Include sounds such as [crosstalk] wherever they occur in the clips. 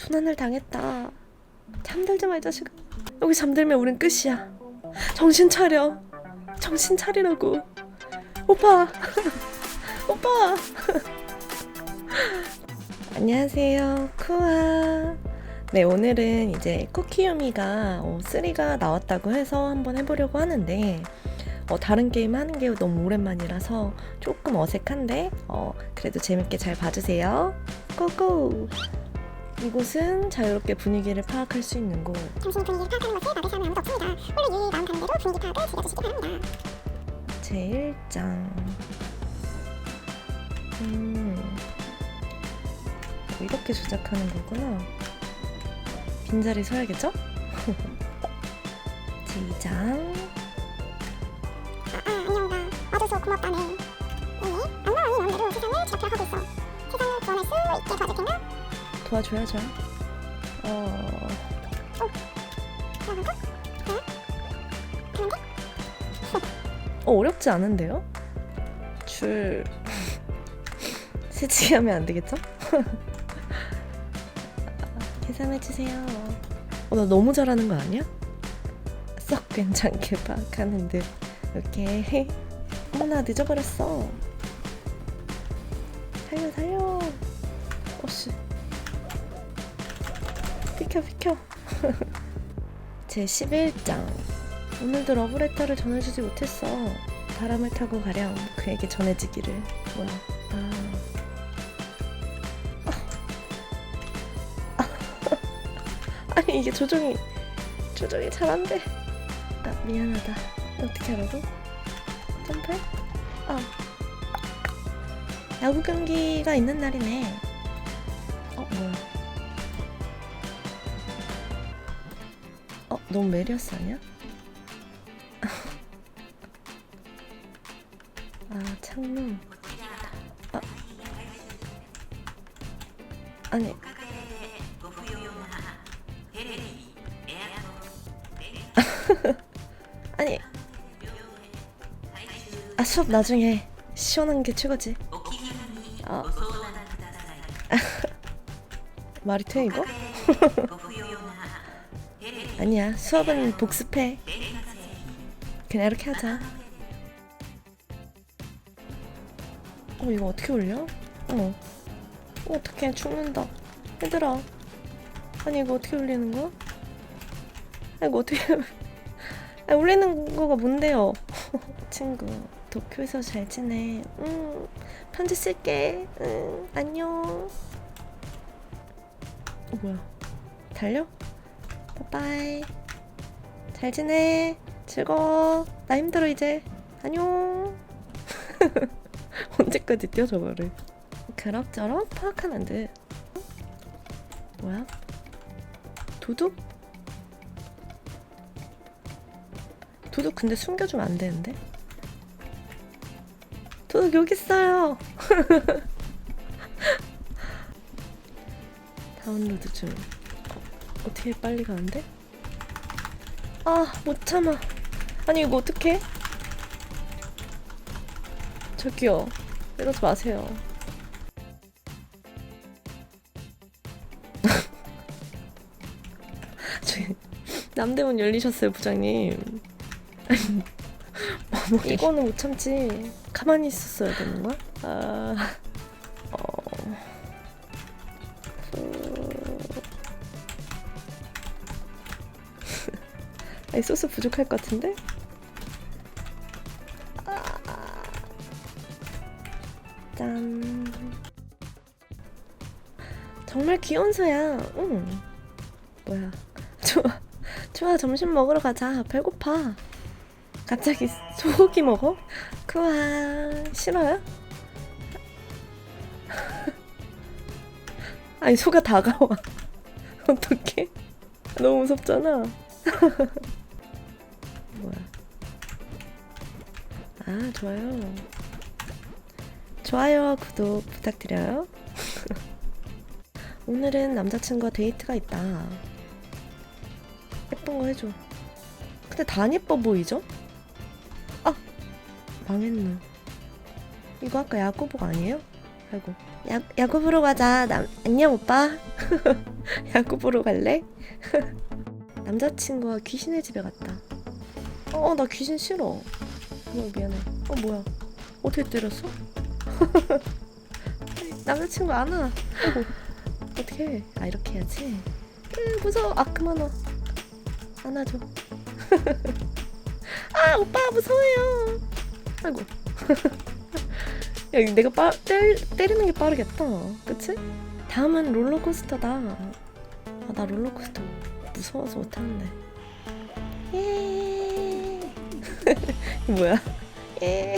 두난을 당했다. 잠들지 마, 이 자식아. 여기 잠들면 우린 끝이야. 정신 차려. 정신 차리라고. 오빠. [laughs] 오빠. [laughs] 안녕하세요. 쿠아. 네, 오늘은 이제 쿠키유미가 어, 3가 나왔다고 해서 한번 해보려고 하는데, 어, 다른 게임 하는 게 너무 오랜만이라서 조금 어색한데, 어, 그래도 재밌게 잘 봐주세요. 고고! 이곳은 자유롭게 분위기를 파악할 수 있는 곳. 당신이 분위기를 파악하는 것을 막을 사람은 아무도 없습니다. 원래 유유히 마음 가는 대로 분위기 파악을 즐겨주시기 바랍니다. 제 1장. 음. 이렇게 조작하는 거구나. 빈자리 서야겠죠? [laughs] 제 2장. 아, 아, 안녕다. 와줘서 고맙다네. 네, 안나와의 마음대로 세상을 지켜가고 있어. 세상을 구원할 수 있게 도와줄 텐가? 도와줘야죠. 어? 어, 어렵지 않은데요? 줄 세치게 하면 안 되겠죠? [laughs] 계산해 주세요. 어, 나 너무 잘하는 거 아니야? 썩 괜찮게 파악하는 듯. 오케이. 어머나, 늦어버렸어. 살려, 살려. 비켜, 비켜. [laughs] 제 11장. 오늘도 러브레터를 전해주지 못했어. 바람을 타고 가렴. 그에게 전해지기를. 뭐야? 아. [laughs] 아니 이게 조종이 조종이 잘 안 돼. 아 미안하다. 어떻게 하라고? 점프? 아. 야구 경기가 있는 날이네. 어 뭐야? 어 너무 메리어스 아니야? 아 창문. 아 아니 [laughs] 아니 아 수업 나중에 시원한 게 최고지 아 [laughs] 말이 돼 이거? [laughs] 아니야 수업은 복습해. 그냥 이렇게 하자. 어 이거 어떻게 올려? 어, 어 어떡해 죽는다. 얘들아. 아니 이거 어떻게 올리는 거야? 아 이거 어떻게 [laughs] 아, 올리는 거가 뭔데요? [laughs] 친구 도쿄에서 잘 지내. 응. 편지 쓸게. 응 안녕. 어 뭐야? 달려? 빠빠이 잘 지내 즐거워 나 힘들어 이제 안녕 [laughs] 언제까지 뛰어 저거를 그럭저럭 파악하는 듯 뭐야? 도둑? 도둑 근데 숨겨주면 안 되는데? 도둑 여기 있어요. [laughs] 다운로드 중. 어, 어떻게 빨리 가는데? 아, 못 참아. 아니 이거 어떡해? 저기요. 이러지 마세요. [laughs] 남대문 열리셨어요, 부장님. 뭐, 이거는 못 참지. 가만히 있었어야 되는 거야? 아, 아니 소스 부족할 것 같은데? 아, 짠. 정말 귀여운 소야. 응. 뭐야? [laughs] 좋아. 좋아. 점심 먹으러 가자. 배고파. 갑자기 소고기 먹어? 그와 싫어요? [laughs] 아니 소가 다가와 [laughs] 어떡해 너무 무섭잖아 아 좋아요 좋아요와 구독 부탁드려요 [laughs] 오늘은 남자친구와 데이트가 있다 예쁜 거 해줘 근데 다안 예뻐 보이죠? 망했나? 이거 아까 야구복 아니에요? 아이고 야, 야구 보러 가자 남, 안녕 오빠 [laughs] 야구 보러 갈래? [laughs] 남자친구가 귀신의 집에 갔다. 어, 나 귀신 싫어. 어, 미안해. 어, 뭐야? 어떻게 때렸어? [laughs] 남자친구 안 와. [laughs] 어떻게? 아, 이렇게 해야지. 으, 무서워. 아, 그만 와. 안아줘. [laughs] 아, 오빠 무서워요. 아이고. 야, 내가 빠, 때, 때리는 게 빠르겠다. 그치? 다음은 롤러코스터다. 아, 나 롤러코스터 무서워서 못하는데. 예. [laughs] 이거 뭐야? 예.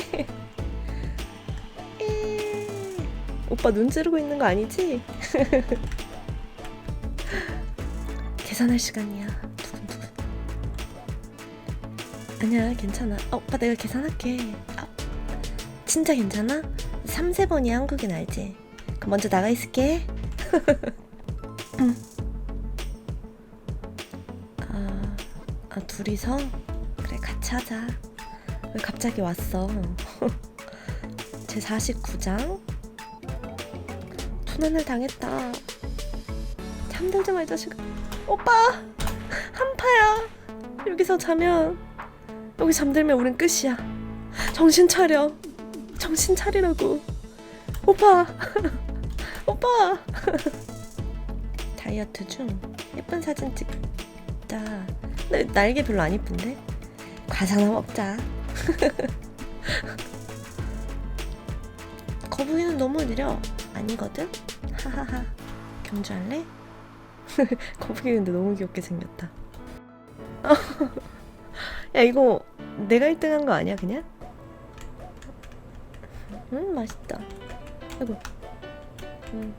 예. 오빠 눈 찌르고 있는 거 아니지? [laughs] 계산할 시간이야. 두근두근. 아니야, 괜찮아. 어, 오빠 내가 계산할게. 아, 진짜 괜찮아? 3, 세번이 한국인 알지? 그럼 먼저 나가 있을게. [laughs] 음. 아, 아, 둘이서? 그래, 같이 하자. 왜 갑자기 왔어? [laughs] 제 49장? 조난을 당했다. 잠들지 마, 이 자식아. 오빠! 한파야! 여기서 자면, 여기 잠들면 우린 끝이야. 정신 차려. 정신 차리라고. 오빠! [laughs] 오빠! [laughs] 다이어트 중 예쁜 사진 찍자. 나 날개 별로 안 이쁜데? 과자 하나 먹자. [laughs] 거북이는 너무 느려. 아니거든? 하하하. 경주할래? [laughs] 거북이 근데 너무 귀엽게 생겼다. [laughs] 야 이거 내가 1등 한 거 아니야 그냥? 음 맛있다. 아이고. 음.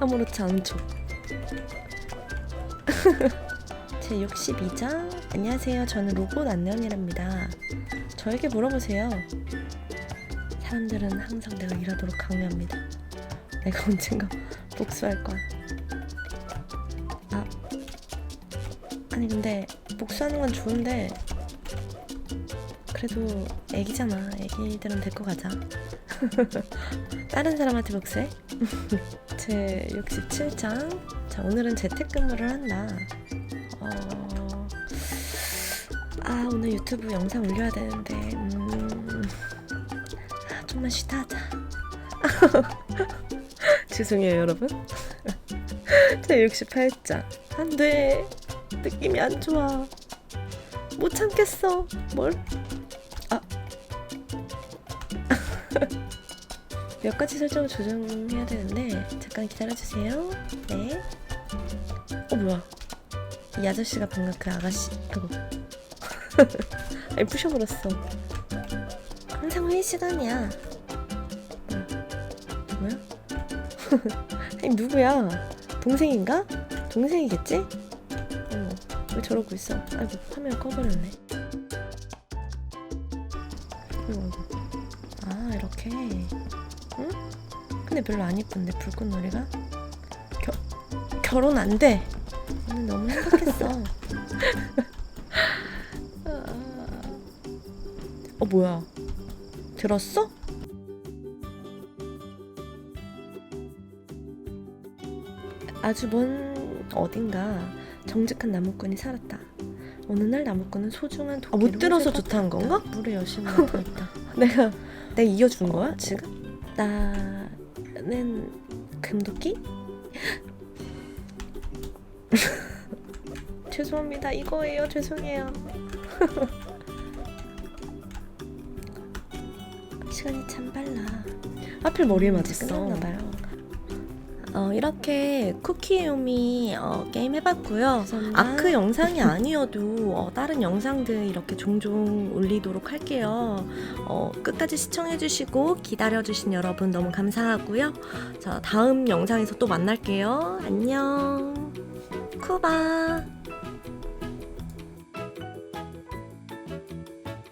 아무렇지 않죠. [laughs] 제 62장 안녕하세요. 저는 로봇 안녕이랍니다. 저에게 물어보세요. 사람들은 항상 내가 일하도록 강요합니다. 내가 [laughs] 언젠가 복수할 거야. 아 아니 근데 복수하는 건 좋은데 그래도 애기잖아. 애기들은 데리고 가자. [laughs] 다른 사람한테 복수해? [laughs] 제 67장. 자, 오늘은 재택근무를 한다. 어... 아, 오늘 유튜브 영상 올려야 되는데, 음... 아, 좀만 쉬다 하자. [laughs] 죄송해요, 여러분. 제 68장. 안 돼. 느낌이 안 좋아. 못 참겠어. 뭘? 몇 가지 설정을 조정해야 되는데 잠깐 기다려주세요. 네. 어 뭐야? 이 아저씨가 방금 그 아가씨. 아이고. [laughs] 아니 부셔버렸어. 항상 회의 시간이야. 뭐야? 뭐야? [laughs] 아니 누구야? 동생인가? 동생이겠지? 어, 왜 저러고 있어? 아이고 화면 꺼버렸네. 아이고. 아 이렇게. 응? 근데 별로 안 이쁜데 불꽃놀이가? 겨, 결혼 안 돼. 오늘 너무 행복했어. 아. [laughs] 어 뭐야? 들었어? 아주 먼 어딘가 정직한 나무꾼이 살았다. 어느 날 나무꾼은 소중한 도끼를 아, 못 들어서 좋다는 건가? 물에 열심히 나타났다. [laughs] 내가 내가 이겨준 거야 지금? 나는 금도끼? [laughs] 죄송합니다. 이거예요. 죄송해요. [laughs] 시간이 참 빨라. 하필 머리에 맞았어. 끝났나 봐요. 어, 이렇게 쿠키요미 어, 게임 해봤고요. 아크 영상이 아니어도 어, 다른 영상들 이렇게 종종 올리도록 할게요. 어, 끝까지 시청해주시고 기다려주신 여러분 너무 감사하고요. 자, 다음 영상에서 또 만날게요. 안녕. 쿠바.